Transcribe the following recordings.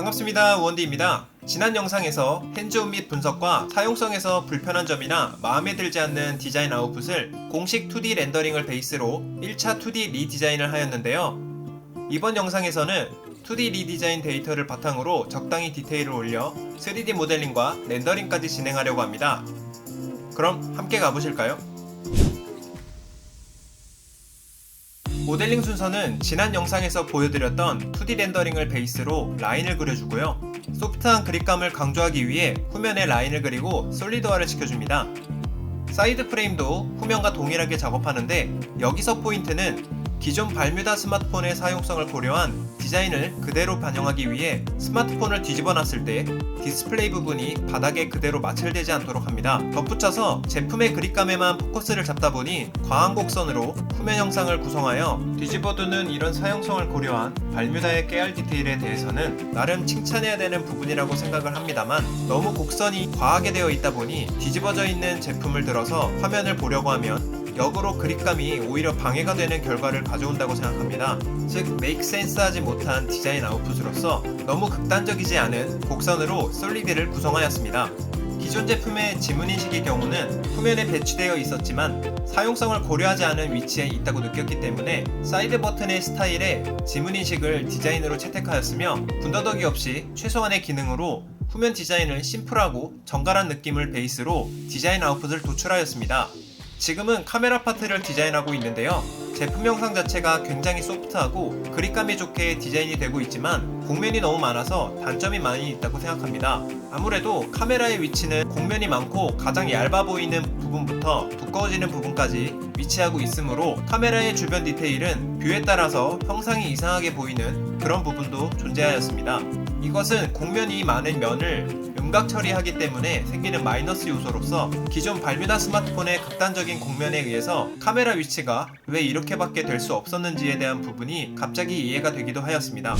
반갑습니다. 우원디입니다. 지난 영상에서 핸즈온 및 분석과 사용성에서 불편한 점이나 마음에 들지 않는 디자인 아웃풋을 공식 2D 렌더링을 베이스로 1차 2D 리디자인을 하였는데요. 이번 영상에서는 2D 리디자인 데이터를 바탕으로 적당히 디테일을 올려 3D 모델링과 렌더링까지 진행하려고 합니다. 그럼 함께 가보실까요? 모델링 순서는 지난 영상에서 보여드렸던 2D 렌더링을 베이스로 라인을 그려주고요. 소프트한 그립감을 강조하기 위해 후면에 라인을 그리고 솔리드화를 시켜줍니다. 사이드 프레임도 후면과 동일하게 작업하는데 여기서 포인트는 기존 발뮤다 스마트폰의 사용성을 고려한 디자인을 그대로 반영하기 위해 스마트폰을 뒤집어 놨을 때 디스플레이 부분이 바닥에 그대로 마찰되지 않도록 합니다. 덧붙여서 제품의 그립감에만 포커스를 잡다 보니 과한 곡선으로 후면 형상을 구성하여 뒤집어 두는 이런 사용성을 고려한 발뮤다의 깨알 디테일에 대해서는 나름 칭찬해야 되는 부분이라고 생각을 합니다만 너무 곡선이 과하게 되어 있다 보니 뒤집어져 있는 제품을 들어서 화면을 보려고 하면 역으로 그립감이 오히려 방해가 되는 결과를 가져온다고 생각합니다. 즉, 메이크 센스하지 못한 디자인 아웃풋으로서 너무 극단적이지 않은 곡선으로 솔리드를 구성하였습니다. 기존 제품의 지문인식의 경우는 후면에 배치되어 있었지만 사용성을 고려하지 않은 위치에 있다고 느꼈기 때문에 사이드 버튼의 스타일에 지문인식을 디자인으로 채택하였으며 군더더기 없이 최소한의 기능으로 후면 디자인을 심플하고 정갈한 느낌을 베이스로 디자인 아웃풋을 도출하였습니다. 지금은 카메라 파트를 디자인하고 있는데요. 제품 영상 자체가 굉장히 소프트하고 그립감이 좋게 디자인이 되고 있지만 곡면이 너무 많아서 단점이 많이 있다고 생각합니다. 아무래도 카메라의 위치는 곡면이 많고 가장 얇아 보이는 부분부터 두꺼워지는 부분까지 위치하고 있으므로 카메라의 주변 디테일은 뷰에 따라서 형상이 이상하게 보이는 그런 부분도 존재하였습니다. 이것은 곡면이 많은 면을 음각 처리하기 때문에 생기는 마이너스 요소로서 기존 발뮤다 스마트폰의 극단적인 곡면에 의해서 카메라 위치가 왜 이렇게밖에 될 수 없었는지에 대한 부분이 갑자기 이해가 되기도 하였습니다.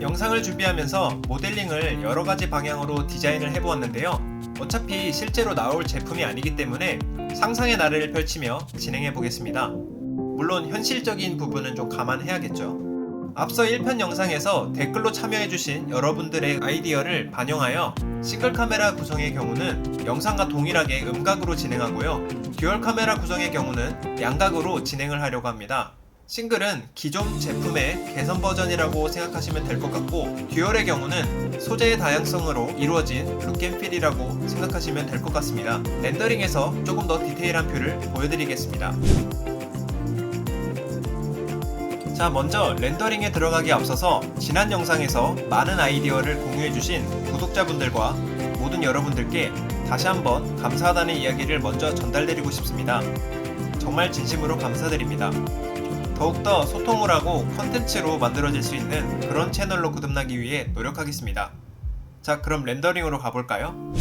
영상을 준비하면서 모델링을 여러 가지 방향으로 디자인을 해보았는데요. 어차피 실제로 나올 제품이 아니기 때문에 상상의 나래를 펼치며 진행해 보겠습니다. 물론 현실적인 부분은 좀 감안해야겠죠. 앞서 1편 영상에서 댓글로 참여해주신 여러분들의 아이디어를 반영하여 싱글 카메라 구성의 경우는 영상과 동일하게 음각으로 진행하고요. 듀얼 카메라 구성의 경우는 양각으로 진행을 하려고 합니다. 싱글은 기존 제품의 개선 버전이라고 생각하시면 될 것 같고 듀얼의 경우는 소재의 다양성으로 이루어진 룩앤필이라고 생각하시면 될 것 같습니다. 렌더링에서 조금 더 디테일한 뷰를 보여드리겠습니다. 자 먼저 렌더링에 들어가기 앞서서 지난 영상에서 많은 아이디어를 공유해주신 구독자분들과 모든 여러분들께 다시 한번 감사하다는 이야기를 먼저 전달드리고 싶습니다. 정말 진심으로 감사드립니다. 더욱더 소통을 하고 컨텐츠로 만들어질 수 있는 그런 채널로 거듭나기 위해 노력하겠습니다. 자 그럼 렌더링으로 가볼까요?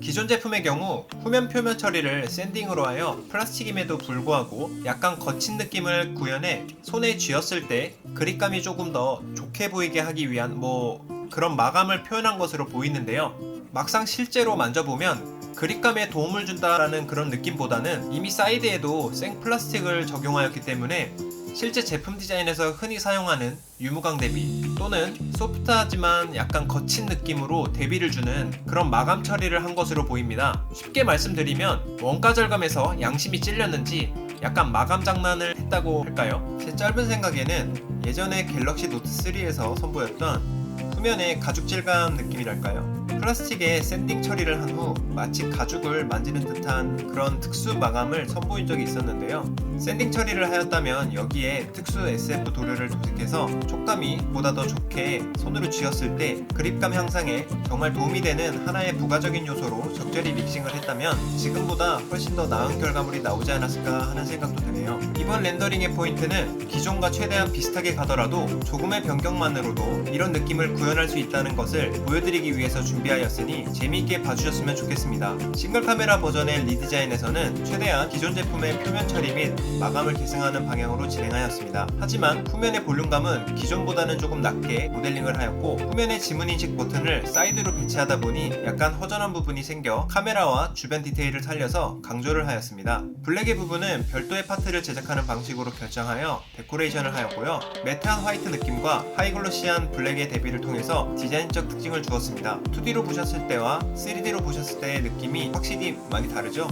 기존 제품의 경우 후면 표면 처리를 샌딩으로 하여 플라스틱임에도 불구하고 약간 거친 느낌을 구현해 손에 쥐었을 때 그립감이 조금 더 좋게 보이게 하기 위한 뭐 그런 마감을 표현한 것으로 보이는데요. 막상 실제로 만져보면 그립감에 도움을 준다라는 그런 느낌보다는 이미 사이드에도 생 플라스틱을 적용하였기 때문에 실제 제품 디자인에서 흔히 사용하는 유무광 대비 또는 소프트하지만 약간 거친 느낌으로 대비를 주는 그런 마감 처리를 한 것으로 보입니다. 쉽게 말씀드리면 원가 절감에서 양심이 찔렸는지 약간 마감 장난을 했다고 할까요? 제 짧은 생각에는 예전에 갤럭시 노트 3에서 선보였던 후면의 가죽 질감 느낌이랄까요? 플라스틱에 샌딩 처리를 한 후 마치 가죽을 만지는 듯한 그런 특수 마감을 선보인 적이 있었는데요. 샌딩 처리를 하였다면 여기에 특수 SF 도료를 도색해서 촉감이 보다 더 좋게 손으로 쥐었을 때 그립감 향상에 정말 도움이 되는 하나의 부가적인 요소로 적절히 믹싱을 했다면 지금보다 훨씬 더 나은 결과물이 나오지 않았을까 하는 생각도 드네요. 이번 렌더링의 포인트는 기존과 최대한 비슷하게 가더라도 조금의 변경만으로도 이런 느낌을 구현할 수 있다는 것을 보여드리기 위해서 준비 한 준비하였으니 재미있게 봐주셨으면 좋겠습니다. 싱글 카메라 버전의 리디자인에서는 최대한 기존 제품의 표면 처리 및 마감을 계승하는 방향으로 진행하였습니다. 하지만 후면의 볼륨감은 기존보다는 조금 낮게 모델링을 하였고 후면의 지문 인식 버튼을 사이드로 배치하다 보니 약간 허전한 부분이 생겨 카메라와 주변 디테일을 살려서 강조를 하였습니다. 블랙의 부분은 별도의 파트를 제작하는 방식으로 결정하여 데코레이션을 하였고요. 매트한 화이트 느낌과 하이글로시한 블랙의 대비를 통해서 디자인적 특징을 주었습니다. 2D로 보셨을 때와 3D로 보셨을 때의 느낌이 확실히 많이 다르죠?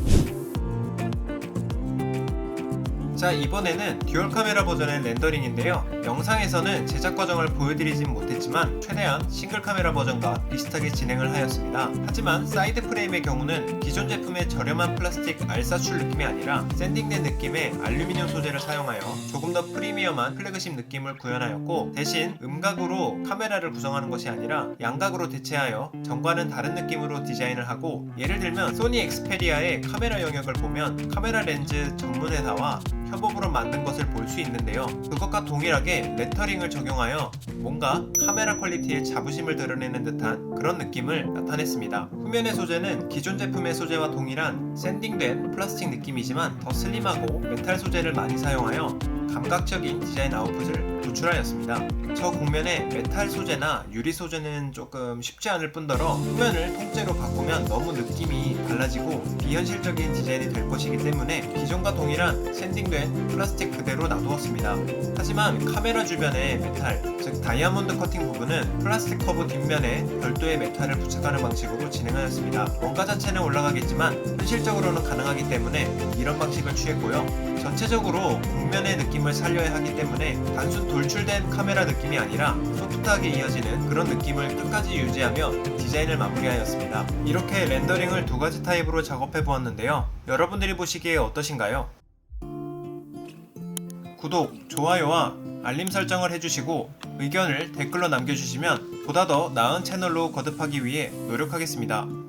자 이번에는 듀얼 카메라 버전의 렌더링인데요. 영상에서는 제작 과정을 보여드리진 못했지만 최대한 싱글 카메라 버전과 비슷하게 진행을 하였습니다. 하지만 사이드 프레임의 경우는 기존 제품의 저렴한 플라스틱 알사출 느낌이 아니라 샌딩된 느낌의 알루미늄 소재를 사용하여 조금 더 프리미엄한 플래그십 느낌을 구현하였고 대신 음각으로 카메라를 구성하는 것이 아니라 양각으로 대체하여 전과는 다른 느낌으로 디자인을 하고 예를 들면 소니 엑스페리아의 카메라 영역을 보면 카메라 렌즈 전문 회사와 협업으로 만든 것을 볼 수 있는데요. 그것과 동일하게 레터링을 적용하여 뭔가 카메라 퀄리티의 자부심을 드러내는 듯한 그런 느낌을 나타냈습니다. 후면의 소재는 기존 제품의 소재와 동일한 샌딩된 플라스틱 느낌이지만 더 슬림하고 메탈 소재를 많이 사용하여 감각적인 디자인 아웃풋을 도출하였습니다. 저 곡면에 메탈 소재나 유리 소재는 조금 쉽지 않을 뿐더러 후면을 통째로 바꾸면 너무 느낌이 달라지고 비현실적인 디자인이 될 것이기 때문에 기존과 동일한 샌딩된 플라스틱 그대로 놔두었습니다. 하지만 카메라 주변의 메탈, 즉 다이아몬드 커팅 부분은 플라스틱 커브 뒷면에 별도의 메탈을 부착하는 방식으로 진행하였습니다. 원가 자체는 올라가겠지만 현실적으로는 가능하기 때문에 이런 방식을 취했고요. 전체적으로 곡면의 느낌을 살려야 하기 때문에 단순 돌출된 카메라 느낌이 아니라 소프트하게 이어지는 그런 느낌을 끝까지 유지하며 디자인을 마무리하였습니다. 이렇게 렌더링을 두 가지 타입으로 작업해 보았는데요. 여러분들이 보시기에 어떠신가요? 구독, 좋아요와 알림 설정을 해주시고 의견을 댓글로 남겨주시면 보다 더 나은 채널로 거듭하기 위해 노력하겠습니다.